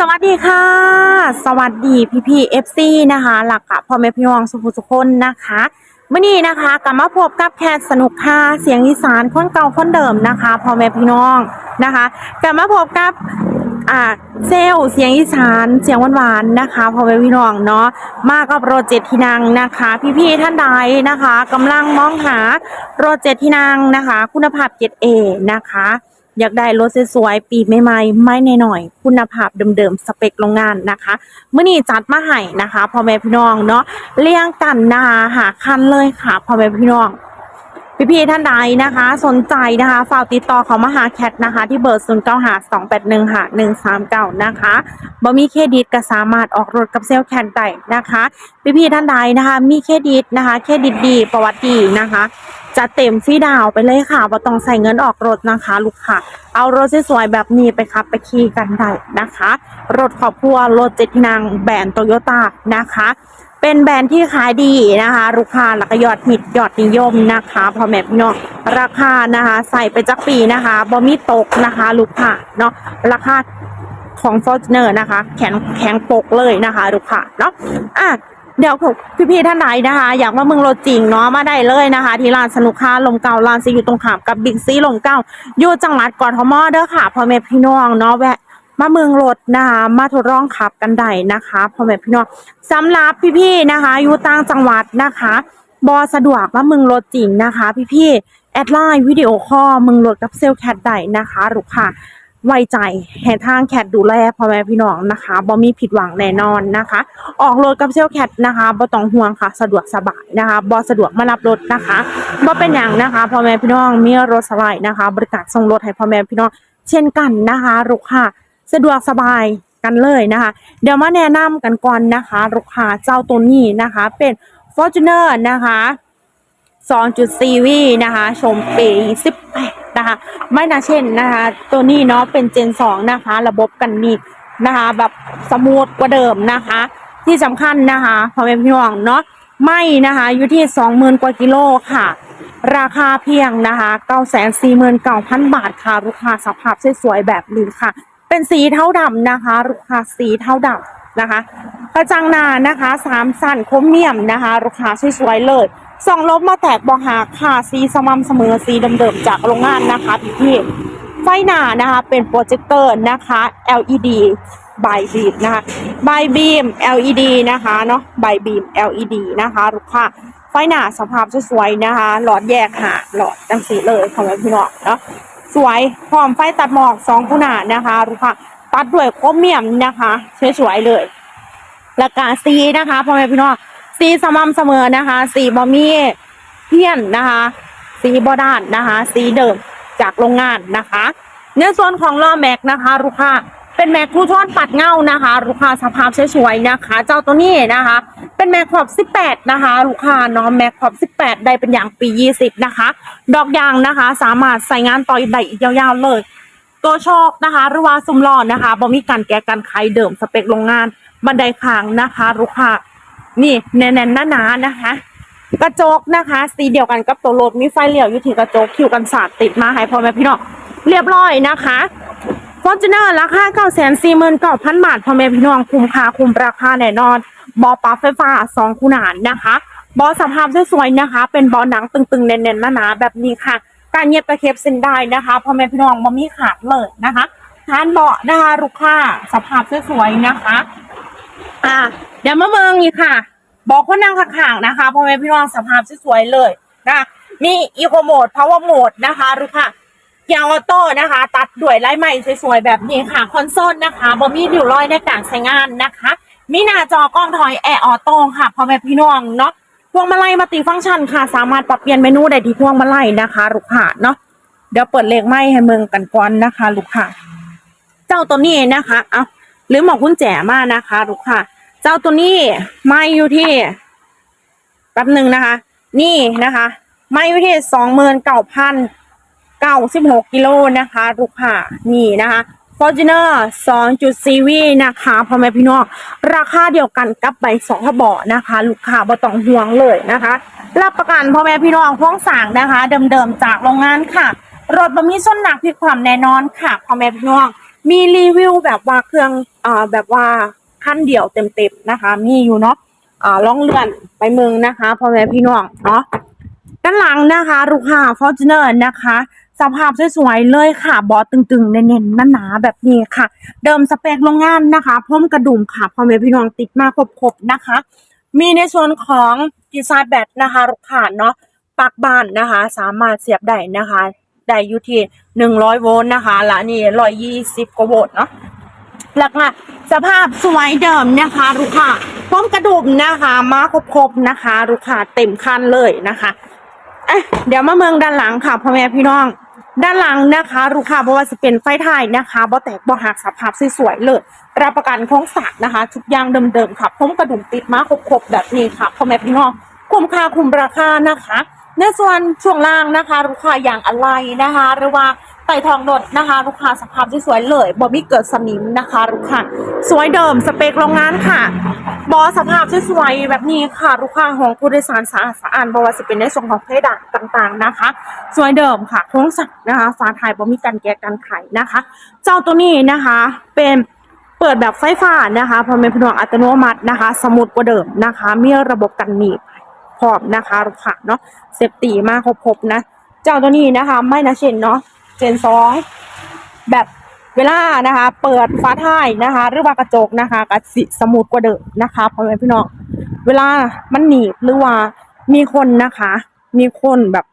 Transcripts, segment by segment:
สวัสดีค่ะ สวัสดีพี่พี่เอฟซีนะคะหลักค่ะพ่อแม่พี่น้องสุภุสุคนนะคะเมื่อนี้นะคะกลับมาพบกับแคทสนุกค่ะเสียงอีสานคนเก่าคนเดิมนะคะพ่อแม่พี่น้องนะคะกลับมาพบกับอ่าเซลเสียงอีสานเสียงหวานๆนะคะพ่อแม่พี่น้องเนาะมากับโรเจตที่นั่งนะคะ พี่ๆท่านใดนะคะกำลังมองหาโรเจตที่นั่งนะคะ คุณภาพ 7A นะคะ อยากได้รถสวยๆปีใหม่ๆไม่หน่อย คุณภาพเดิมๆสเปคโรงงานนะคะเมื่อนี้จัดมาให้นะคะพ่อแม่พี่น้องเนาะเลี้ยงกันนะคะหาคันเลยค่ะพ่อแม่พี่น้องพี่ๆท่านใดนะคะ สนใจนะคะฝากติดต่อเขามาหาแคทนะคะ ที่เบอร์0 9 5 2 8 1 5 1 3 9นะคะบ่มีเครดิตก็สามารถออกรถกับเซลล์แคทได้นะคะ พี่ๆท่านใดนะคะ มีเครดิตนะคะ เครดิตดีประวัติดีนะคะ จะเต็มฟรีดาวไปเลยค่ะบ่ต้องใส่เงินออกรถนะคะ ลูกค้าเอารถสวยๆแบบนี้ไปขับไปขี่กันได้นะคะ รถครอบครัวรถเจ็ดนั่งแบรนด์โตโยต้านะคะ เป็นแบรนด์ที่ขายดีนะคะ ลูกค้าแล้วก็ยอดฮิตยอดนิยมนะคะพอแมพี่น้องราคานะคะ ใส่ไปจักปีนะคะบ่มีตกนะคะ ลูกค้าเนาะราคาของ f o r t u n e r นะคะ แข็งแข็งปกเลยนะคะ ลูกค้าเนาะอะ เดี๋ยวพี่ๆท่านไหนนะคะ อยากมาเมืองรถจริงเนาะมาได้เลยนะคะ ที่ร้านสนุกค้าลมเก่าร้านซีอยู่ตรงขามกับบิ๊กซีลมเก่าอยู่จังหวัดกทมเด้อค่ะพ่อแม่พี่น้องเนาะแวะมาเมืองรถนะคะมาทดลองขับกันได้นะคะพ่อแม่พี่น้องสำหรับพี่ๆนะคะ อยู่ต่างจังหวัดนะคะบอสะดวกมาเมืองรถจริงนะคะ พี่ๆแอดไลน์วิดีโอคอลเมืองรถกับเซลลแคทได้นะคะลูกค้า ไว้ใจให้ทางแคทดูแลพ่อแม่พี่น้องนะคะบ่มีผิดหวังแน่นอนนะคะ ออกรถกับเซลแคทนะคะบ่ต้องห่วงค่ะ สะดวกสบายนะคะบ่สะดวกมารับรถนะคะบ่เป็นอย่างนะคะพ่อแม่พี่น้องมีรถสไลด์นะคะ บริการส่งรถให้พ่อแม่พี่น้อง เช่นกันนะคะลูกค้าสะดวกสบายกันเลยนะคะ เดี๋ยวมาแนะนำกันก่อนนะคะลูกค้าเจ้าตัวนี้นะคะ เป็น Fortuner นะคะ 2.4วีนะคะ ชมปี18นะคะ ไม่น่าเช่นนะคะ ตัวนี้เนาะเป็นเจน 2 นะคะ ระบบกันนิกนะคะ แบบสมูทกว่าเดิมนะคะ ที่สำคัญนะคะพอเป็นพี่น้องเนาะไม่นะคะอยู่ที่ 20,000 กว่ากิโลค่ะ ราคาเพียงนะคะ949,000 บาทค่ะ ลูกค้าสภาพสวยๆแบบนี้ค่ะ เป็นสีเทาดำนะคะ ลูกค้าสีเทาดำนะคะ กระจังหนานะคะสามสั้นคมเมียมนะคะ ลูกค้าสวยๆเลย ส่องลบมาแตกบอหาค่ะสีสม่ำเสมอสีเดิมๆจากโรงงานนะคะพี่ๆไฟหน้านะคะเป็นโปรเจคเตอร์นะคะ LED บายบีมนะคะบายบีม LED นะคะเนาะบายบีม LED นะคะลูกค้าไฟหน้าสภาพสวยๆนะคะ หลอดแยกหาหลอดจังสีเลยของพี่น้องเนาะสวยพร้อมไฟตัดหมอกสองคู่หน้านะคะลูกค้าตัดด้วยโครเมียมนะคะสวยๆเลย แล้วก็สีนะคะพ่อแม่พี่น้อง สีสม่ำเสมอนะคะ สีบอมีเพี้ยนนะคะ สีบอด้านนะคะ สีเดิมจากโรงงานนะคะในส่วนของล้อแม็กนะคะลูกค้าเป็นแม็กคูทอนปัดเงานะคะลูกค้าสภาพสวยๆนะคะ เจ้าตัวนี้นะคะ เป็นแม็กขอบ 18 นะคะ ลูกค้าเนาะแม็กขอบ 18 ได้เป็นอย่างปี 20 นะคะ ดอกยางนะคะ สามารถใส่งานต่อยได้อีกยาวๆเลย ตัวโชคนะคะหรือว่าซุมล้อนะคะบ่มีการแก้กันไขเดิมสเปคโรงงานบันไดคางนะคะ ลูกค้า นี่แน่นๆหนาๆนะคะ กระจกนะคะ สีเดียวกันกับตัวรถมีไฟเลี้ยวอยู่ที่กระจกคิวกันสาดติดมาให้พ่อแม่พี่น้องเรียบร้อยนะคะฟอร์จูเนอร์ราคา9 4 9 0 0 0บาทพ่อแม่พี่น้องคุ้มค่าคุ้มราคาแน่นอนบอปลั๊บไฟฟ้าสองคูหนานนะคะ บอสภาพสวยๆนะคะ เป็นบอหนังตึงๆแน่นๆหนาๆแบบนี้ค่ะ การเย็บตะเข็บเส้นได้นะคะพ่อแม่พี่น้องบ่มีขาดเลยนะคะทานเบาะนะคะลูกค้าสภาพสวยๆนะคะ อะเดี๋ยวมาเมืองอีกค่ะ บอกคนนั่งข้างๆนะคะพ่อแม่พี่น้องสภาพสวยๆเลยนะมีอีโคโหมดพาวเวอร์โหมดนะคะลูกค่ะเกียร์ออโต้นะคะ ตัดด้วยลายใหม่สวยๆแบบนี้ค่ะ คอนโซลนะคะบ่มีริ้วรอยในการใช้งานนะคะ มีหน้าจอกล้องถอยแอร์ออโต้ค่ะพ่อแม่พี่น้องเนาะพวงมาลัยมัลติฟังก์ชันค่ะ สามารถปรับเปลี่ยนเมนูได้ที่พวงมาลัยนะคะลูกค้าเนาะเดี๋ยวเปิดเลขไม้ให้เมืองกันก่อนนะคะ ลูกค้าเจ้าตัวนี้นะคะ เอาหรือหมอกกุญแจมานะคะ ลูกค้า เจ้าตัวนี้ไม่อยู่ที่แป๊บหนึ่งนะคะ นี่นะคะ ไม่อยู่ที่สองหมื่นเก้าพันเก้าสิบหกกิโลนะคะลูกค้านี่นะคะ Fortuner 2.4V นะคะพ่อแม่พี่น้องราคาเดียวกันกับใบสองทบอนะคะ ลูกค้าบ่ต้องห่วงเลยนะคะ รับประกันพ่อแม่พี่น้องพ้องสั่งนะคะเดิมๆจากโรงงานค่ะ รถบะมีส้นหนักพิความแน่นอนค่ะพ่อแม่พี่น้องมีรีวิวแบบว่าเครื่องอ่าแบบว่า ขั้นเดียวเต็มๆนะคะ มีอยู่เนาะอ่าล่องเลื่อนไปเมืองนะคะพ่อแม่พี่น้องเนาะด้านหลังนะคะลูกค้าฟอร์จูเนอร์นะคะ สภาพสวยๆเลยค่ะบอสตึงๆ เน้นๆหนาๆแบบนี้ค่ะ เดิมสเปคโรงงานนะคะพร้อมกระดุมค่ะพ่อแม่พี่น้องติดมาครบๆนะคะ มีในส่วนของดีไซน์แบตนะคะลูกค้าเนาะปักบ้านนะคะ สามารถเสียบได้นะคะ ได้อยู่ที่หนึ่งร้อยโวลต์นะคะ และนี่ร้อยยี่สิบกว่าโวลต์เนาะ แล้วก็สภาพสวยเดิมนะคะลูกค้าพร้อมกระดุมนะคะมาครบๆนะคะลูกค้าเต็มคันเลยนะคะเอ๊ะเดี๋ยวมาเมืองด้านหลังค่ะพ่อแม่พี่น้อง ด้านหลังนะคะลูกค้าเพราะว่าจะเป็นไฟท้ายนะคะบ่แตกบ่หักสภาพสวยๆเลยรับประกันโครงสร้างนะคะทุกอย่างเดิมๆค่ะพร้อมกระดุมติดมาครบๆแบบนี้ค่ะพ่อแม่พี่น้องคุ้มค่าคุ้มราคานะคะในส่วนช่วงล่างนะคะลูกค้าอย่างอะไรนะคะ หรือว่า ไต่ทองรถนะคะลูกค้าสภาพสวยเลยบ่มีเกิดสนิมนะคะลูกค้าสวยเดิมสเปคโรงงานค่ะ บอสภาพสวยแบบนี้ค่ะลูกค้าของผู้โดยสารสะอาดสะอาดบอว่าจะเป็นในส่วนของเพดานต่างๆนะคะ สวยเดิมค่ะโครงสร้างนะคะฝาไทยบ่มีการแกะการไขนะคะ เจ้าตัวนี้นะคะเป็นเปิดแบบไฟฟ้านะคะพอเป็นพนวงอัตโนมัตินะคะ สมูทกว่าเดิมนะคะ มีระบบกันหนีบพร้อมนะคะลูกค้าเนาะเซฟตี้มากครบๆนะ เจ้าตัวนี้นะคะไม่นะเชนเนาะ เจนสองแบบเวลานะคะ เปิดฟ้าท้ายนะคะ หรือว่ากระจกนะคะกระสิสมูทกว่าเดิมนะคะพ่อแม่พี่น้องเวลามันหนีบหรือว่ามีคนนะคะ มีคนแบบ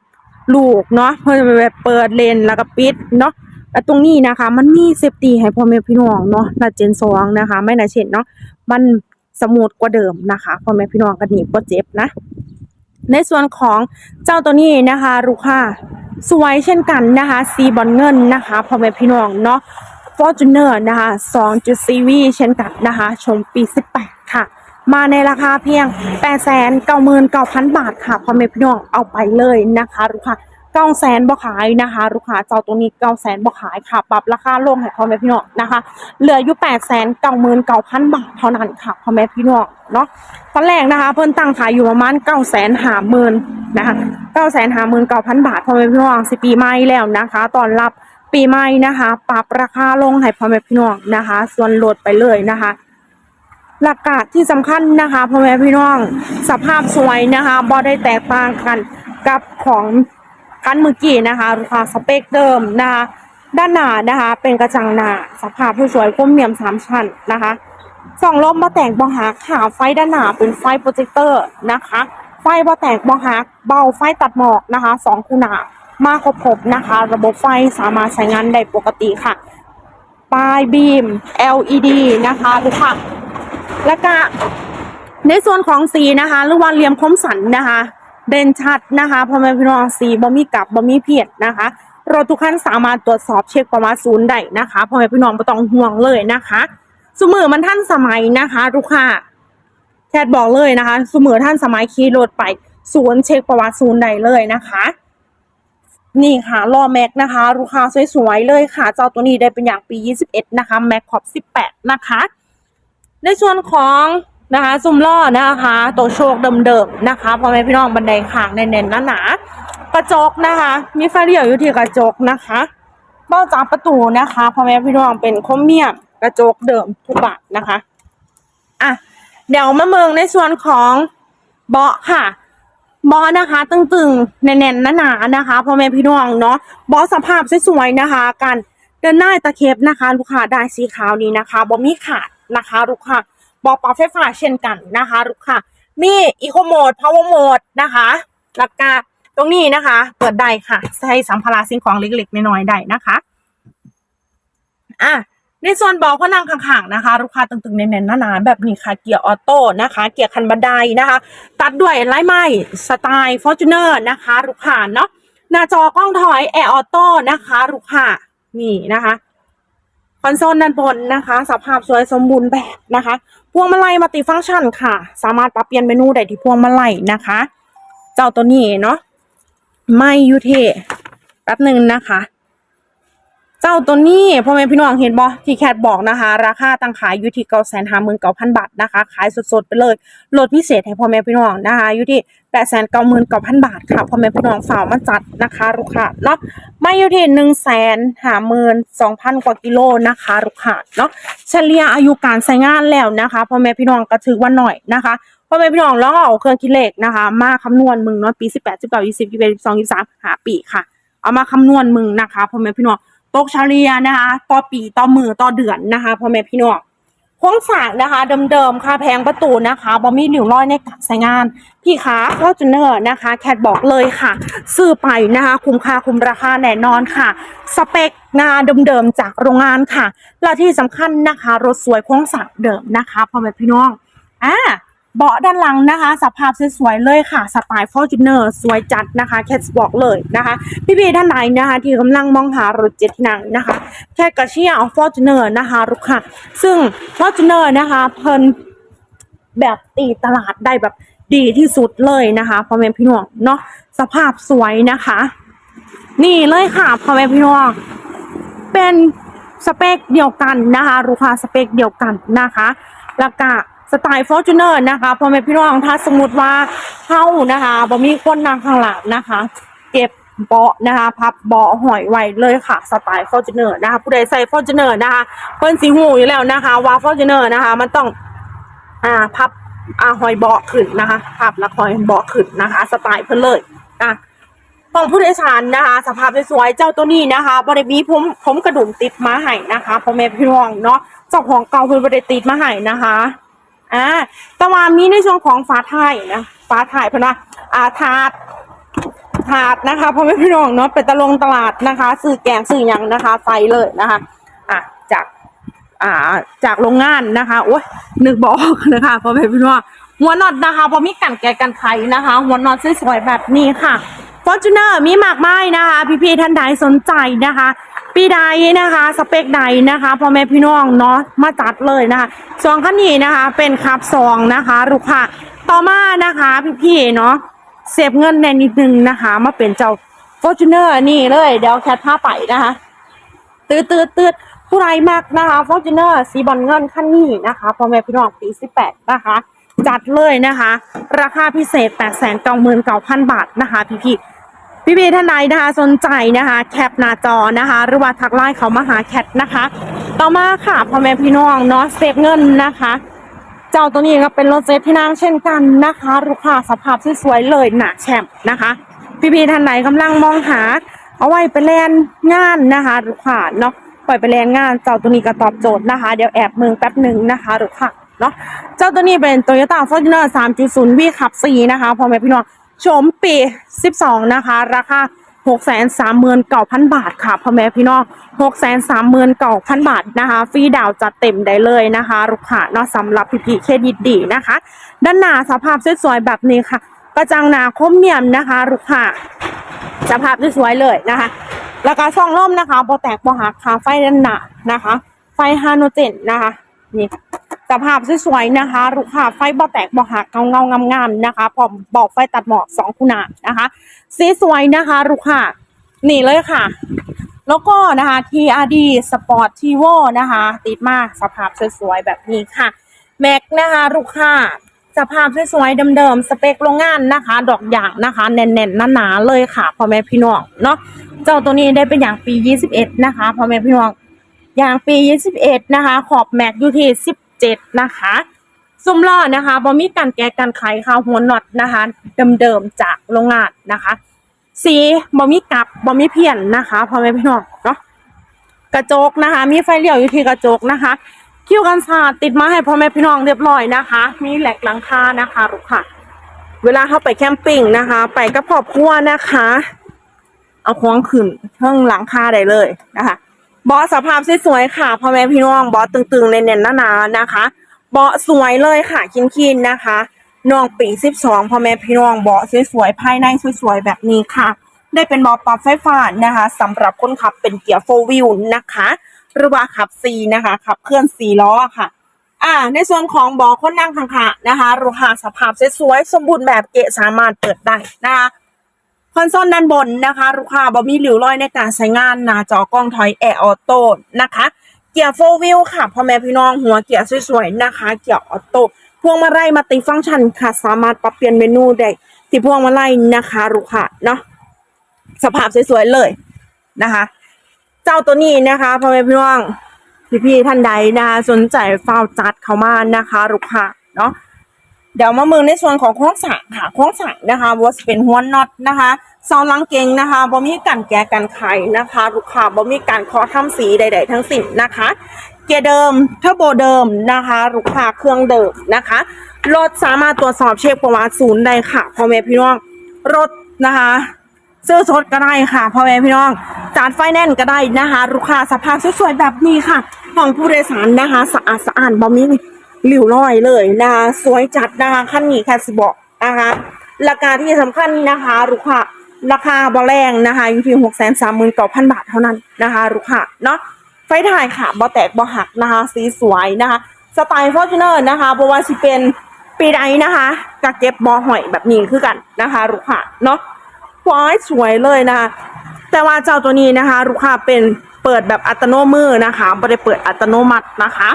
ลูกเนาะเพื่อแบบเปิดเลนแล้วก็ปิดเนาะแล้วตรงนี้นะคะ มันมีเซฟตี้ให้พ่อแม่พี่น้องเนาะและเจนสองนะคะ ไม่นะเช่นเนาะมันสมูทกว่าเดิมนะคะพ่อแม่พี่น้องก็หนีบก็เจ็บนะ ในส่วนของเจ้าตัวนี้นะคะลูกค้าสวยเช่นกันนะคะซีบอลเงินนะคะพ่อแม่พี่น้องเนาะฟอร์จูเนอร์นะคะ2.4 V เช่นกันนะคะ ชมปี 18 ค่ะ มาในราคาเพียง 899,000 บาทค่ะพ่อแม่พี่น้องเอาไปเลยนะคะลูกค้า 900,000บ่ขายนะคะ ลูกค้าเจ้าตัวนี้900,000บ่ขายค่ะ ปรับราคาลงให้พ่อแม่พี่น้องนะคะ เหลืออยู่899,000บาทเท่านั้นค่ะพ่อแม่พี่น้องเนาะตอนแรกนะคะ เพิ่นตั้งขายอยู่ประมาณเก้าแสนห้าหมื่นนะคะเก้าแสนห้าหมื่นเก้าพันบาทพ่อแม่พี่น้องสิปีใหม่แล้วนะคะ ตอนรับปีใหม่นะคะ ปรับราคาลงให้พ่อแม่พี่น้องนะคะ ส่วนลดไปเลยนะคะหลักการที่สำคัญนะคะพ่อแม่พี่น้อง สภาพสวยนะคะบ่ได้แตกต่างกันกับของ คันเมื่อกี้นะคะลูกค้าสเปคเดิมนะคะด้านหน้านะคะ เป็นกระจังหน้าสภาพสวยๆคมเมียมสามชั้นนะคะสองลมมาแต่งบอหักค่ะไฟด้านหน้าเป็นไฟโปรเจคเตอร์นะคะ ไฟบ่แตกบอหักเบาไฟตัดหมอกนะคะสองคูหนามาครบๆนะคะ ระบบไฟสามารถใช้งานได้ปกติค่ะปลายบีม LED นะคะทุกค่ะแล้วก็ในส่วนของสีนะคะหรือว่าเหลี่ยมคมสันนะคะ เด่นชัดนะคะพ่อแม่พี่น้องสีบ่มีกลับบ่มีเพียดนะคะรถทุกคันสามารถตรวจสอบเช็คประมาณศูนย์ได้นะคะพ่อแม่พี่น้องไม่ต้องห่วงเลยนะคะสมือมันท่านสมัยนะคะลูกค้าแคทบอกเลยนะคะสมือท่านสมัยขี่รถไปศูนย์เช็คประวัติศูนย์ใดเลยนะคะ นี่ค่ะล้อแม็กนะคะลูกค้าสวยๆเลยค่ะ เจ้าตัวนี้ได้เป็นอย่างปี 21 นะคะแม็กขอบ 18 นะคะ ในส่วนของ นะคะซุ่มล้อนะคะตัวโชคเดิมๆนะคะพ่อแม่พี่น้องบันไดขางแน่นๆหนาๆกระจกนะคะ มีไฟเลี้ยวอยู่ที่กระจกนะคะเบ้าจากประตูนะคะพ่อแม่พี่น้องเป็นคมเมียมกระจกเดิมทุกบาทนะคะอะเดี๋ยวมาเมืองในส่วนของเบาะค่ะเบาะนะคะ ตึงๆ แน่นๆหนาๆนะคะพ่อแม่พี่น้องเนาะเบาะสภาพสวยๆนะคะกันเดินหน้าตะเข็บนะคะ ลูกค้าได้สีขาวนี้นะคะบ่มีขาดนะคะ ลูกค้า บาะปรับไฟฟ้าเช่นกันนะคะลูกค้ามีอีโคโหมดพาวเวอร์โหมดนะคะแล้วก็ตรงนี้นะคะ เปิดได้ค่ะใช้สัมภาระสิ่งของเล็กๆน้อยๆได้นะคะอะในส่วนเบาะก็นั่งข้างๆนะคะ ลูกค้าตึงๆแน่นๆหนาๆแบบนี้ค่ะเกียร์ออโต้นะคะ เกียร์คันบันไดนะคะ ตัดด้วยไล่ไม้สไตล์ฟอร์จูเนอร์นะคะลูกค้าเนาะหน้าจอกล้องถอยแอร์ออโต้นะคะลูกค้านี่นะคะ คอนโซลด้านบนนะคะ สภาพสวยสมบูรณ์แบบนะคะ พวงมาลัยมัลติฟังก์ชันค่ะ สามารถปรับเปลี่ยนเมนูได้ที่พวงมาลัยนะคะ เจ้าตัวนี้เนาะไม่ยูเทแป๊บหนึ่งนะคะ เจ้าตัวนี้พ่อแม่พี่น้องเห็นบ่ที่แคทบอกนะคะ ราคาตั้งขายอยู่ที่เก้าแสนห้าหมื่นเก้าพันบาทนะคะ ขายสดๆไปเลยลดพิเศษให้พ่อแม่พี่น้องนะคะอยู่ที่แปดแสนเก้าหมื่นเก้าพันบาทค่ะพ่อแม่พี่น้องฝ่ากมาจัดนะคะลูกค้าเนาะไม่อยู่ที่หนึ่งแสนห้าหมื่นสองพันกว่ากิโลนะคะลูกค้าเนาะเฉลี่ยอายุการใช้งานแล้วนะคะพ่อแม่พี่น้องก็ถือว่าหน่อยนะคะพ่อแม่พี่น้องลองเอาเครื่องคิดเลขนะคะ มาคำนวณมึงเนาะปีสิบแปดสิบเก้ายี่สิบยี่สิบเอ็ดยี่สิบสองยี่สิบสามหาปีค่ะ เอามาคำนวณมึงนะคะพ่อแม่พี่น้อง ตกเฉลี่ยนะคะต่อปีต่อมือต่อเดือนนะคะพ่อแม่พี่น้องโครงสร้างนะคะเดิมๆค่ะแพงประตูนะคะบอมีหลิวร้อยในการใช้งาน พี่ขาฟอร์จูเนอร์นะคะ แคทบอกเลยค่ะซื้อไปนะคะ คุ้มค่าคุ้มราคาแน่นอนค่ะ สเปคงานเดิมๆจากโรงงานค่ะ และที่สำคัญนะคะ รถสวยโครงสร้างเดิมนะคะพ่อแม่พี่น้องอ่า เบาะด้านหลังนะคะ สภาพสวยๆเลยค่ะ สไตล์ฟอร์จูเนอร์สวยจัดนะคะ แคทบอกเลยนะคะ พี่ๆท่านไหนนะคะ ที่กำลังมองหารถเจ็ดที่นั่งนะคะ แคทกระเชียร์ฟอร์จูเนอร์นะคะลูกค้าซึ่งฟอร์จูเนอร์นะคะเพิ่นแบบตีตลาดได้แบบดีที่สุดเลยนะคะพ่อแม่พี่น้องเนาะสภาพสวยนะคะ นี่เลยค่ะพ่อแม่พี่น้องเป็นสเปคเดียวกันนะคะลูกค้าสเปคเดียวกันนะคะแล้วก็ สไตล์ฟอร์จูเนอร์นะคะพ่อแม่พี่น้องถ้าสมมติว่าเข้านะคะบ่มีคนนั่งข้างหลังนะคะ เก็บเบาะนะคะพับเบาะหอยไว้เลยค่ะสไตล์ฟอร์จูเนอร์นะคะ ผู้ใดใส่ฟอร์จูเนอร์นะคะเพิ่นสีหูอยู่แล้วนะคะ ว่าฟอร์จูเนอร์นะคะ มันต้องอ่าพับอ่าหอยเบาะขึ้นนะคะพับแล้วหอยเบาะขึ้นนะคะ สไตล์เพิ่นเลยอะของผู้โดยสารนะคะ สภาพสวยๆเจ้าตัวนี้นะคะบริมีผมผมกระดุมติดมาให้นะคะพ่อแม่พี่น้องเนาะเจ้าของเก่าเพิ่นบริติดมาให้นะคะ อ่าแต่ว่ามีในช่วงของฝาท้ายนะฝาท้ายเพิ่นว่าอ่าถาดถาดนะคะพ่อแม่พี่น้องเนาะเป็นตะลงตลาดนะคะซื้อแกงซื้อยังนะคะใส่เลยนะคะอะจากอ่าจากโรงงานนะคะโอ้ยนึกบอกนะคะพ่อแม่พี่น้องหัวนอตนะคะพอมีกันแกะกันไขนะคะหัวนอตสวยๆแบบนี้ค่ะฟอร์จูเนอร์มีมากมายนะคะ พี่ๆท่านใดสนใจนะคะ ปีใดนะคะ สเปคใดนะคะพ่อแม่พี่น้องเนาะมาจัดเลยนะคะสองคันนี้นะคะ เป็นคับสองนะคะลูกค้าต่อมานะคะพี่ๆเนาะเซฟเงินในนิดนึงนะคะ มาเป็นเจ้าฟอร์จูเนอร์นี่เลย เดี๋ยวแคทพาไปนะคะตืดตืดตืดผู้ไรมากนะคะฟอร์จูเนอร์สีบอลเงินขั้นนี้นะคะพ่อแม่พี่น้องปี18นะคะ จัดเลยนะคะ ราคาพิเศษ8 9 9 9 0 0 0บาทนะคะพี่พี่ พี่พีท่านใดนะคะสนใจนะคะ แคปหน้าจอนะคะ หรือว่าทักไลน์เขามาหาแคทนะคะ ต่อมาค่ะพ่อแม่พี่น้องเนาะเซฟเงินนะคะ เจ้าตัวนี้ก็เป็นรถเซฟที่นั่งเช่นกันนะคะลูกค้าสภาพสวยๆเลยหนาแชมป์นะคะ พี่ๆท่านไหนกำลังมองหา เอาไว้ไปแลนงานนะคะลูกค้าเนาะปล่อยไปแลนงานเจ้าตัวนี้ก็ตอบโจทย์นะคะ เดี๋ยวแอบเมืองแป๊บหนึ่งนะคะลูกค้าเนาะเจ้าตัวนี้เป็น Toyota Fortuner 3.0 V ขับ4นะคะพ่อแม่พี่น้อง ชมปี 12 นะคะ ราคา 639,000 บาทค่ะพ่อแม่พี่น้อง639,000 บาทนะคะ ฟรีดาวจัดเต็มได้เลยนะคะลูกค้าเนาะสำหรับพี่ๆเครดิตดีนะคะ ด้านหน้าสภาพสวยๆแบบนี้ค่ะ กระจังหนาคมเนียมนะคะลูกค้าสภาพสวยๆเลยนะคะ แล้วก็ช่องล่มนะคะโบแตกโบหักค่ะไฟด้านหน้านะคะ ไฟฮาโนเจนนะคะนี่ สภาพสวยๆนะคะลูกค้าไฟบ่แตกบ่หักเงาเงางามๆนะคะพร้อมบอกไฟตัดหมอกสองคูหนานะคะ สีสวยนะคะลูกค้านี่เลยค่ะ แล้วก็นะคะ TRD Sport t i v o นะคะ ติดมาสภาพสวยๆแบบนี้ค่ะแม็กนะคะลูกค้าสภาพสวยๆเดิมๆสเปคโรงงานนะคะ ดอกอย่างนะคะแน่นๆหนาๆเลยค่ะพ่อแม่พี่น้องเนาะเจ้าตัวนี้ได้เป็นอย่างปี 21 นะคะพ่อแม่พี่น้องอย่างปี 21 นะคะ ขอบแม็กอยู่ที่ 17นะคะซุ้มล้อนะคะบอมีการแก้กันไขค่ะหัวน็อตนะคะเดิมๆจากโรงงานนะคะสีบอมีกลับบอมีเพี้ยนนะคะพ่อแม่พี่น้องเนาะกระจกนะคะ มีไฟเลี้ยวอยู่ที่กระจกนะคะ คิวกันศาสตร์ติดมาให้พ่อแม่พี่น้องเรียบร้อยนะคะ มีแหลกหลังคานะคะลูกค่ะ เวลาเข้าไปแคมปิ้งนะคะ ไปกับครอบครัวนะคะ เอาของขึ้นเทิงหลังคาได้เลยนะคะ บาะสภาพสวยๆค่ะพ่อแม่พี่น้องเบาะตึงๆเน่นๆหนาๆนะคะเบาะสวยเลยค่ะคินๆนะคะน้องปี12พ่อแม่พี่น้องเบาะสวยๆภายในสวยๆแบบนี้ค่ะ ได้เป็นเบาะปรับไฟฟ้านะคะสำหรับคนขับเป็นเกียร์โฟวิวนะคะ หรือว่าขับ C นะคะขับเคลื่อนสี่ล้อค่ะ อ่า ในส่วนของเบาะคนนั่งข้างๆนะคะรูหาสภาพสวยๆสมบูรณ์แบบเกะสามารถเปิดได้นะคะ คอนโซลด้านบนนะคะลูกค้าบ่มีหลิวรอยในการใช้งานหน้าจอกล้องถอยแอร์ออโต้นะคะ เกียร์โฟวิลค่ะพ่อแม่พี่น้องหัวเกียร์สวยๆนะคะ เกียร์ออโต้พวงมาลัยมัลติฟังก์ชันค่ะ สามารถปรับเปลี่ยนเมนูได้ที่พวงมาลัยนะคะลูกค้าเนาะสภาพสวยๆเลยนะคะ เจ้าตัวนี้นะคะพ่อแม่พี่น้องพี่ๆท่านใดนะคะสนใจเฝ้าวจัดเข้ามานะคะลูกค้าเนาะ เดี๋ยวมาเมืองในส่วนของโครงสร้างค่ะโครงสร้างนะคะว่าเป็นหัวน็อตนะคะเสาลังเกงนะคะบ่มีการแก้กันไขนะคะ ลูกค้าบ่มีการเคาะทำสีใด ๆ ทั้งสิ้นนะคะ เกียร์เดิมเทอร์โบเดิมนะคะ ลูกค้าเครื่องเดิมนะคะรถสามารถตรวจสอบเช็คประวัติศูนย์ได้ค่ะพ่อแม่พี่น้องรถนะคะซื้อสดก็ได้ค่ะพ่อแม่พี่น้องจัดไฟแนนซ์ก็ได้นะคะ ลูกค้าสภาพสวยๆแบบนี้ค่ะ ของผู้โดยสารนะคะสะอาดสะอาดบ่มี หลิวลอยเลยนะคะสวยจัดนะคะขั้นนี้แค่สิบอกนะคะราคาที่สำคัญนะคะลูกค้าราคาบอแรงนะคะอยู่ที่หกแสนสามหมื่นเก้าพันบาทเท่านั้นนะคะลูกค้าเนาะไฟถ่ายค่ะบอแตกบอหักนะคะสีสวยนะคะสไตล์ฟอร์จูเนอร์นะคะเพราะว่าสิเป็นปีใดนะคะกะเก็บบอหอยแบบนี้คือกันนะคะลูกค้าเนาะสวยสวยเลยนะคะแต่ว่าเจ้าตัวนี้นะคะลูกค้าเป็นเปิดแบบอัตโนมือนะคะไม่ได้เปิดอัตโนมัตินะคะ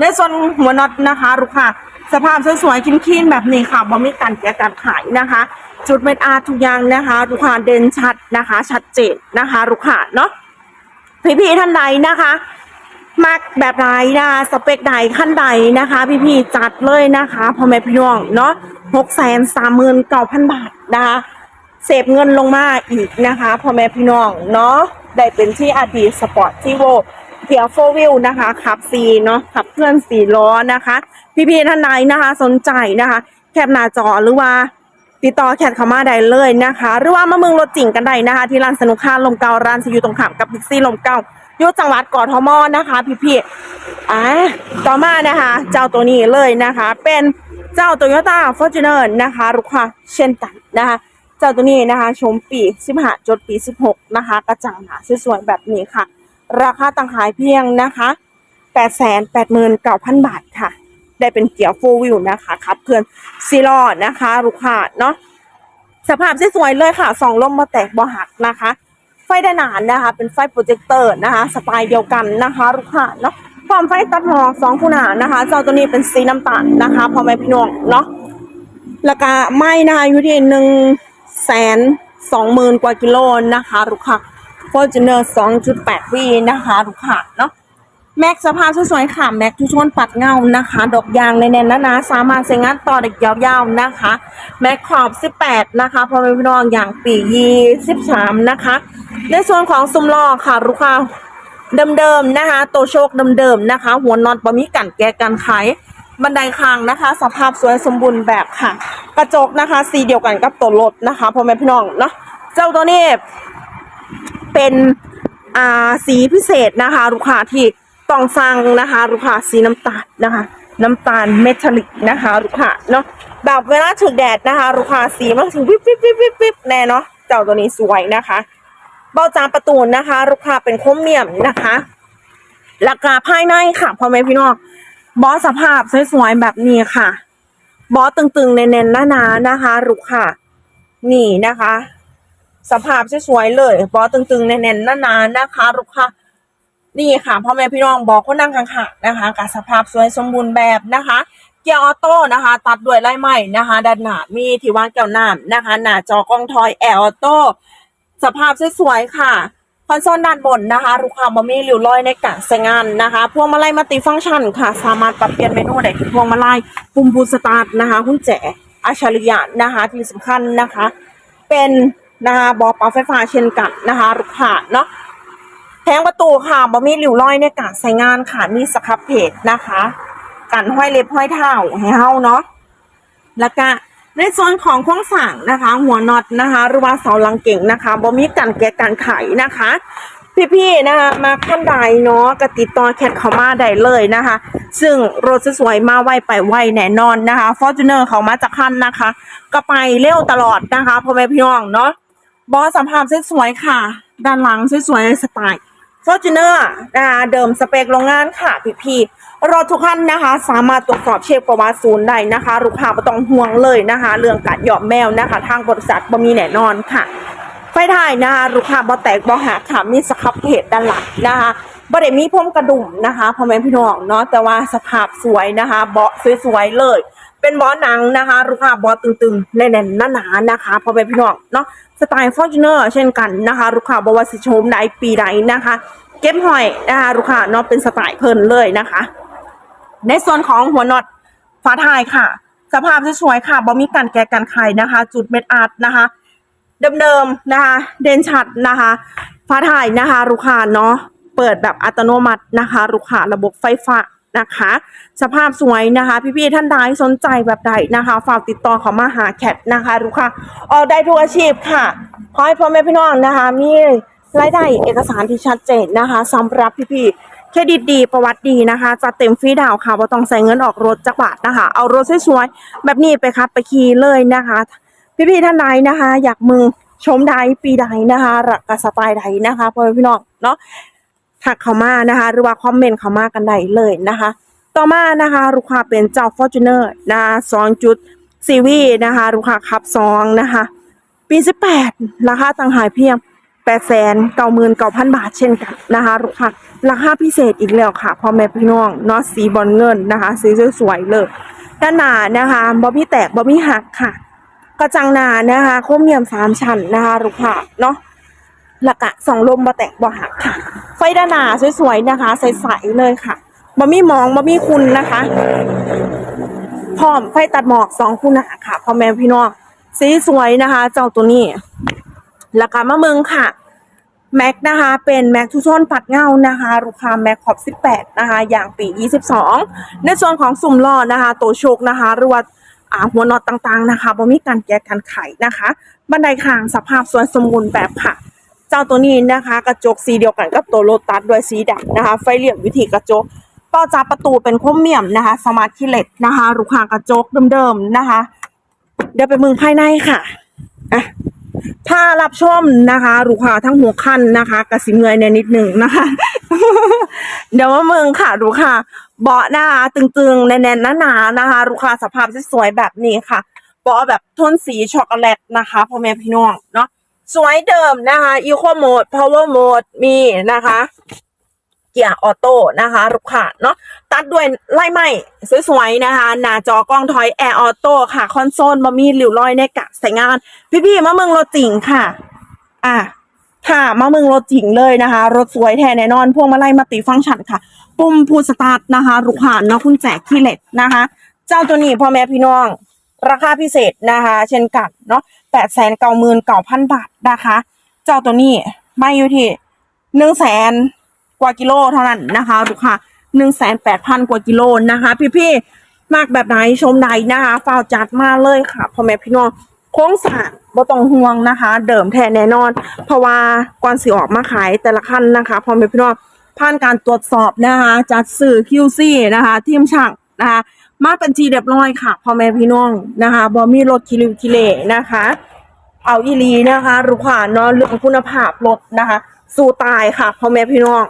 ในส่วนหัวน็อตนะคะลูกค้าสภาพสวยๆคิ้นๆแบบนี้ค่ะบ่มีการแกะการขายนะคะ จุดเม็ดอาทุกอย่างนะคะลูกค้าเด่นชัดนะคะ ชัดเจนนะคะลูกค้าเนาะพี่ๆท่านใดนะคะมักแบบไหนนะคะสเปคใดขั้นใดนะคะ พี่ๆจัดเลยนะคะพ่อแม่พี่น้องเนาะหกแสนสามหมื่นเก้าพันบาทนะคะเสพเงินลงมาอีกนะคะพ่อแม่พี่น้องเนาะได้เป็นที่อดีสปอร์ตที่โว เทียโฟวิลนะคะขับซีเนาะขับเคลื่อนสี่ล้อนะคะ พี่ๆท่านใดนะคะ สนใจนะคะ แคปหน้าจอหรือว่าติดต่อแคทเข้ามาได้เลยนะคะ หรือว่ามาเมืองรถจริงกันได้นะคะ ที่ร้านสนุกค่าลมเก่าร้านซีอยู่ตรงข้ามกับพิกซี่ลมเก่าอยู่จังหวัดกอทมนะคะพี่ๆอ่าต่อมานะคะ เจ้าตัวนี้เลยนะคะ เป็นเจ้า Toyota Fortuner นะคะลูกค้าเช่นกันนะคะ เจ้าตัวนี้นะคะชมปี 15 จดปี 16 นะคะ กระจังหนาสวยๆแบบนี้ค่ะ ราคาต่างขายเพียงนะคะ889,000 บาทค่ะ ได้เป็นเกียร์โฟวิวนะคะขับเคลื่อนซีล้อนะคะลูกค้าเนาะสภาพสวยๆเลยค่ะสองลมมาแตกบ่หักนะคะ ไฟด้านหนานะคะ เป็นไฟโปรเจคเตอร์นะคะ สไตล์เดียวกันนะคะลูกค้าเนาะพร้อมไฟตัดหมอกสองคู่หนานะคะเจ้าตัวนี้เป็นสีน้ำตาลนะคะพอแม่พี่น้องเนาะแล้วก็ไม้นะคะอยู่ที่หนึ่งแสนสองหมื่นกว่ากิโลนะคะลูกค้า ฟอร์จูเนอร์สองจุดแปดวีนะคะลูกค้าเนาะแม็กสภาพสวยๆค่ะแม็กทุกชนปัดเงานะคะ ดอกยางในแน่นๆนะสามารถใช้งานต่อได้ยาวๆนะคะ แม็กขอบ 18 นะคะพอเป็นพี่น้องอย่างปียี13นะคะ ในส่วนของซุ้มล้อค่ะลูกค้าเดิมๆนะคะโตโชคเดิมๆนะคะ หัวนอตบะมีกันแกกันไขบันไดคางนะคะ สภาพสวยสมบูรณ์แบบค่ะ กระจกนะคะ สีเดียวกันกับตัวรถนะคะพ่อแม่พี่น้องเนาะเจ้าตัวนี้ เป็นอ่าสีพิเศษนะคะ ลูกค้าที่ต้องสั่งนะคะ ลูกค้าสีน้ำตาลนะคะ น้ำตาลเมทัลลิกนะคะ ลูกค้าเนาะแบบเวลาถึงแดดนะคะ ลูกค้าสีมันถึงวิบวิบวิบวิบวิบแน่เนาะเจ้าตัวนี้สวยนะคะเบ้าจานประตูนะคะ ลูกค้าเป็นโครเมียมนะคะราคาภายในค่ะพ่อแม่พี่น้องบอสสภาพสวยๆแบบนี้ค่ะ บอสตึงๆเน้นๆหนาๆนะคะลูกค้านี่นะคะ สภาพสวยๆเลยบอตึงๆแน่นๆนานๆนะคะลูกค้านี่ค่ะพ่อแม่พี่น้องบอกคนนั่งข้างๆนะคะกับสภาพสวยสมบูรณ์แบบนะคะ เกียร์ออโต้นะคะ ตัดด้วยไล่ใหม่นะคะด้านหน้ามีที่วางแก้วน้ำนะคะ หน้าจอกล้องทอยแอร์ออโต้สภาพสวยๆค่ะคอนโซลด้านบนนะคะลูกค้าบะมีริ้วรอยในการใช้งานนะคะ พวงมาลัยมัลติฟังก์ชันค่ะ สามารถปรับเปลี่ยนเมนูได้ที่พวงมาลัยปุ่มบูสตาร์ทนะคะกุญแจอัจฉริยะนะคะที่สำคัญนะคะ เป็น นะคะบอปั๊ไฟฟ้าเช่นกันนะคะลูกค้าเนาะแผงประตูค่ะบะมีริ้วรอยในการใช้งานค่ะมีสครับเพจนะคะ กันห้อยเล็บห้อยเท้าให้เฮาเนาะแล้วก็ในส่วนของโครงสร้างนะคะ หัวน็อตนะคะ หรือว่าเสาลังเก่งนะคะบ่มีกันแกะกันไขนะคะ พี่ๆนะคะมาขั้นใดเนาะก็ติดต่อแคทเขามาได้เลยนะคะ ซึ่งรถสวยมาไวไปไวแน่นอนนะคะฟอร์จูเนอร์เขามาจากคันนะคะ ก็ไปเร็วตลอดนะคะพ่อแม่พี่น้องเนาะ บอสัมภาพสวยๆค่ะ ด้านหลังสวยๆสไตล์ฟอร์จูเนอร์นะคะเดิมสเปคโรงงานค่ะพี่ๆรถทุกคันนะคะ สามารถตรวจสอบเช็คประวัติศูนย์ได้นะคะลูกค้าไม่ต้องห่วงเลยนะคะ เรื่องการหยอมแมวนะคะ ทางบริษัทบ่มีแน่นอนค่ะ ไฟท้ายนะคะลูกค้าบ่แตกบ่หักค่ะมีสครับเพจด้านหลังนะคะบ่ได้มีพรมกระดุมนะคะพ่อแม่พี่น้องเนาะแต่ว่าสภาพสวยนะคะ เบาะสวยๆเลย เป็นบาะหนังนะคะลูกค้าเบาะตึงๆแน่นๆหนาๆนะคะพอแม่พี่น้องเนาะสไตล์ฟอร์จูเนอร์เช่นกันนะคะลูกค้าบอกว่าสิชมใดปีใดนะคะ เก็บหอยนะคะลูกค้าเนาะเป็นสไตล์เพลินเลยนะคะ ในส่วนของหัวน็อตฝาทายค่ะ สภาพสวยๆค่ะบ่มีการแกะกันไขนะคะ จุดเม็ดอาร์ตนะคะเดิมๆนะคะ เด่นชัดนะคะฝาถ่ายนะคะลูกค้าเนาะเปิดแบบอัตโนมัตินะคะลูกค้าระบบไฟฟ้า นะคะ สภาพสวยนะคะ พี่ๆท่านใดสนใจแบบใดนะคะ ฝากติดต่อเขามาหาแคทนะคะลูกค้าออกได้ทุกอาชีพค่ะขอให้พ่อแม่พี่น้องนะคะ มีรายได้เอกสารที่ชัดเจนนะคะสำหรับพี่ๆเครดิตดีประวัติดีนะคะจะเต็มฟรีดาวน์ค่ะว่าต้องใส่เงินออกรถจักบาทนะคะ เอารถสวยๆแบบนี้ไปคัดไปขี่เลยนะคะ พี่ๆท่านใดนะคะ อยากมึงชมใดปีใดนะคะรักกับสไตล์ใดนะคะพ่อแม่พี่น้องเนาะ ถักเขามานะคะ หรือว่าคอมเมนต์เขามากันได้เลยนะคะ ต่อมานะคะลูกค้าเป็นเจ้า Fortuner นะคะ2จุดซีวีนะคะลูกค้าขับ2นะคะ ปี18ราคาต่างหายเพียง8 9 9 0 0 0บาทเช่นกันนะคะลูกค้าราคาพิเศษอีกแล้วค่ะพ่อแม่พี่น้องเนาะสีบอลเงินนะคะสีสวยๆเลยด้านหน้านะคะบอมี่แตกบอมี่หักค่ะ กระจังหนานะคะโครเมียมสามชั้นนะคะลูกค้าเนาะ หลักะสองลมบะแตกบะหักค่ะ ไฟด้านหน้าสวยๆนะคะ ใสๆเลยค่ะบะมี่มองบะมี่คุณนะคะพร้อมไฟตัดหมอกสองคู่หนาค่ะพ่อแม่พี่น้องสีสวยนะคะ เจ้าตัวนี้ราคามะเมืองค่ะแม็กนะคะ เป็นแม็กทุชนปัดเงานะคะลูกค้าแม็กขอบ18 นะคะ อย่างปี 22 ในส่วนของสุ่มล้อนะคะ ตัวโชคนะคะหรือว่าอ่าหัวน็อตต่างๆนะคะบ่มีการแก้กันไขนะคะ บันไดข้างสภาพสวยสมบูรณ์แบบค่ะ เจ้าตัวนี้นะคะ กระจกสีเดียวกันกับตัวโลตัสด้วยสีดำนะคะ ไฟเลี่ยมวิธีกระจกเป้าจับประตูเป็นโครเมียมนะคะ สมาร์ทคีเลตนะคะลูกค้ากระจกเดิมๆนะคะ เดี๋ยวไปเมืองภายในค่ะอะถ้ารับชมนะคะลูกค้าทั้งหัวคันนะคะกระสิเมื่ยในนิดหนึ่งนะคะ เดี๋ยวว่าเมืองค่ะลูกค้าเบาะนะคะตึงๆแน่นๆหนาๆนะคะลูกค้าสภาพสวยๆแบบนี้ค่ะเบาะแบบทนสีช็อกโกแลตนะคะพ่อแม่พี่น้องเนาะ สวยเดิมนะคะอีโคโหมดพาวเวอร์โหมดมีนะคะ เกียร์ออโต้นะคะลูกค้าเนาะตัดด้วยไล่ไหมสวยๆนะคะ หน้าจอกล้องถอยแอร์ออโต้ค่ะ คอนโซลบะมีหลิวรอยในกะใส่งาน พี่ๆมาเมืองรถจริงค่ะ อะค่ะมาเมืองรถจริงเลยนะคะ รถสวยแท้แน่นอน พวงมาลัยมัลติฟังก์ชันค่ะ ปุ่มพูสตาร์ทนะคะลูกค้าเนาะคุณแจกขี้เหล็กนะคะ เจ้าตัวนี้พ่อแม่พี่น้องราคาพิเศษนะคะ เช่นกันเนาะ แปดแสนเก้าหมื่นเก้าพันบาทนะคะ เจ้าตัวนี้ไม่อยู่ที่หนึ่งแสนกว่ากิโลเท่านั้นนะคะลูกค้าหนึ่งแสนแปดพันกว่ากิโลนะคะ พี่ๆมากแบบไหนชมใดนะคะฝ้าวจัดมาเลยค่ะพ่อแม่พี่น้องโค้งสางบ่ต้องห่วงนะคะ เดิมแท้แน่นอน เพราะว่าก่อนสิออกมาขายแต่ละคันนะคะพ่อแม่พี่น้องผ่านการตรวจสอบนะคะ จัดสื่อ QC นะคะ ทีมช่างนะคะ มาเป็นทีเรียบร้อยค่ะพ่อแม่พี่น้องนะคะบอมีรถคิริวคิเลนะคะ เอาอีลีนะคะลูกค้าเนาะเรื่องคุณภาพรถนะคะ สู้ตายค่ะพ่อแม่พี่น้อง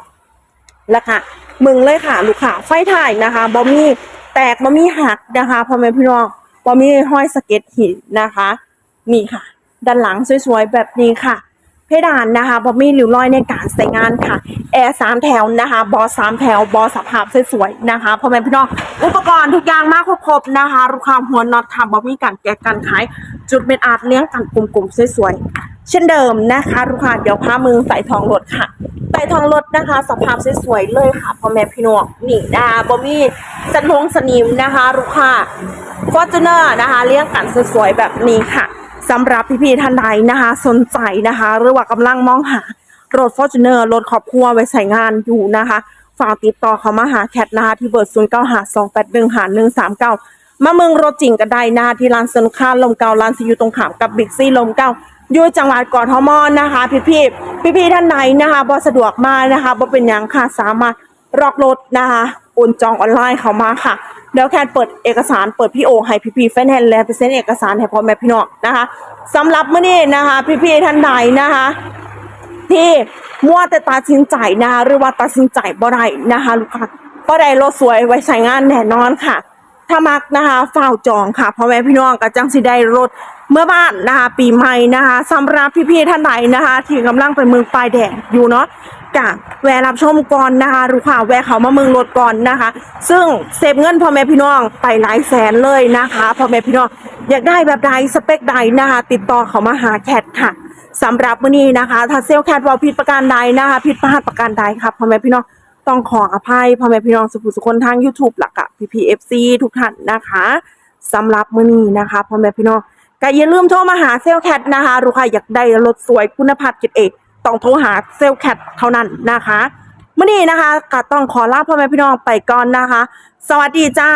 แล้วค่ะมึงเลยค่ะลูกค้าไฟถ่ายนะคะบอมีแตกบอมีหักนะคะพ่อแม่พี่น้องบอมีห้อยสเก็ตหินนะคะ นี่ค่ะ ด้านหลังสวยๆแบบนี้ค่ะ เพดานนะคะบอมีริ้วรอยในการใส่งานค่ะแอร์สามแถวนะคะบอสามแถวบอสภาพสวยๆนะคะพ่อแม่พี่น้องอุปกรณ์ทุกอย่างมากครบๆนะคะลูกค้ามหัวน็อตค่ะบอมีการแกะกันขาย จุดเป็นอาร์ตเลี้ยงกันกลุ่มๆสวยๆเช่นเดิมนะคะลูกค้าเดี๋ยวพามือใส่ทองรถค่ะใส่ทองรถนะคะสภาพสวยๆเลยค่ะพ่อแม่พี่น้องนี่นะคะบอมีสนงสนิมนะคะลูกค้า อร์จูเนอร์นะคะเลี้ยงกันสวยๆแบบนี้ค่ะสำหรับพี่ๆท่านใดนะคะ สนใจนะคะ หรือว่ากำลังมองหารถ f o r t u n e r รถครอบครัวไว้ใช้งานอยู่นะคะฝากติดต่อเขามาหาแคทนะคะที่เบอร์0 9 5 2 8 1 5 1 3 9มเก้ามาเมืองรถจริงก็ได้นะคะที่ร้านสนุกค่าลมเก่าร้านซีอยู่ตรงขามกับบิ๊กซี่ลมเก่าอยู่จังหวัดกอทมอนนะคะ พี่ๆพี่ๆท่านใดนนะคะบ่สะดวกมานะคะบ่เป็นยังค่ะสามารถรอกรถนะคะโอนจองออนไลน์เขามาค่ะ เดี๋ยวแคนเปิดเอกสารเปิดพี่โอให้พี่พีแฟนแฮนด์และไปเซ็นเอกสารให้พ่อแม่พี่น้องนะคะสำหรับเมื้อนี้นะคะ พี่ๆท่านใดนะคะ ที่มัวแต่ตัดสินใจนะคะหรือว่าตัดสินใจบ่ได้นะคะลูกค้าบ่ได้รถสวยไว้ใช้งานแน่นอนค่ะถ้ามักนะคะฝ้าจองค่ะพ่อแม่พี่น้องก็จังสิได้รถเมื่อบ้านนะคะ ปีใหม่นะคะสำหรับพี่ๆท่านใดนะคะ ที่กำลังไปเมืองปลายแดงอยู่เนาะ กะแวะรับชมก่อนนะคะรู้ข่าวแวะเขามาเมืองรถก่อนนะคะ ซึ่งเซฟเงินพ่อแม่พี่น้องไปหลายแสนเลยนะคะพ่อแม่พี่น้องอยากได้แบบใดสเปคใดนะคะ ติดต่อเขามาหาแคทค่ะสำหรับมื้อนี้นะคะ ถ้าเซลแคทว่าผิดประการใดนะคะผิดพลาดประการใดครับพ่อแม่พี่น้องต้องขออภัยพ่อแม่พี่น้องสุขุสุคนทาง YouTube หลักอะ PPFC ทุกท่านนะคะสำหรับมื้อนี้นะคะพ่อแม่พี่น้องก็อย่าลืมโทรมาหาเซลแคทนะคะลูกค้าอยากได้รถสวยคุณภาพเกรดเอก ต้องโทรหาเซลลแคทเท่านั้นนะคะมื่อนี้นะคะก็ต้องขอลาพ่อแม่พี่น้องไปก่อนนะคะ สวัสดีจ้า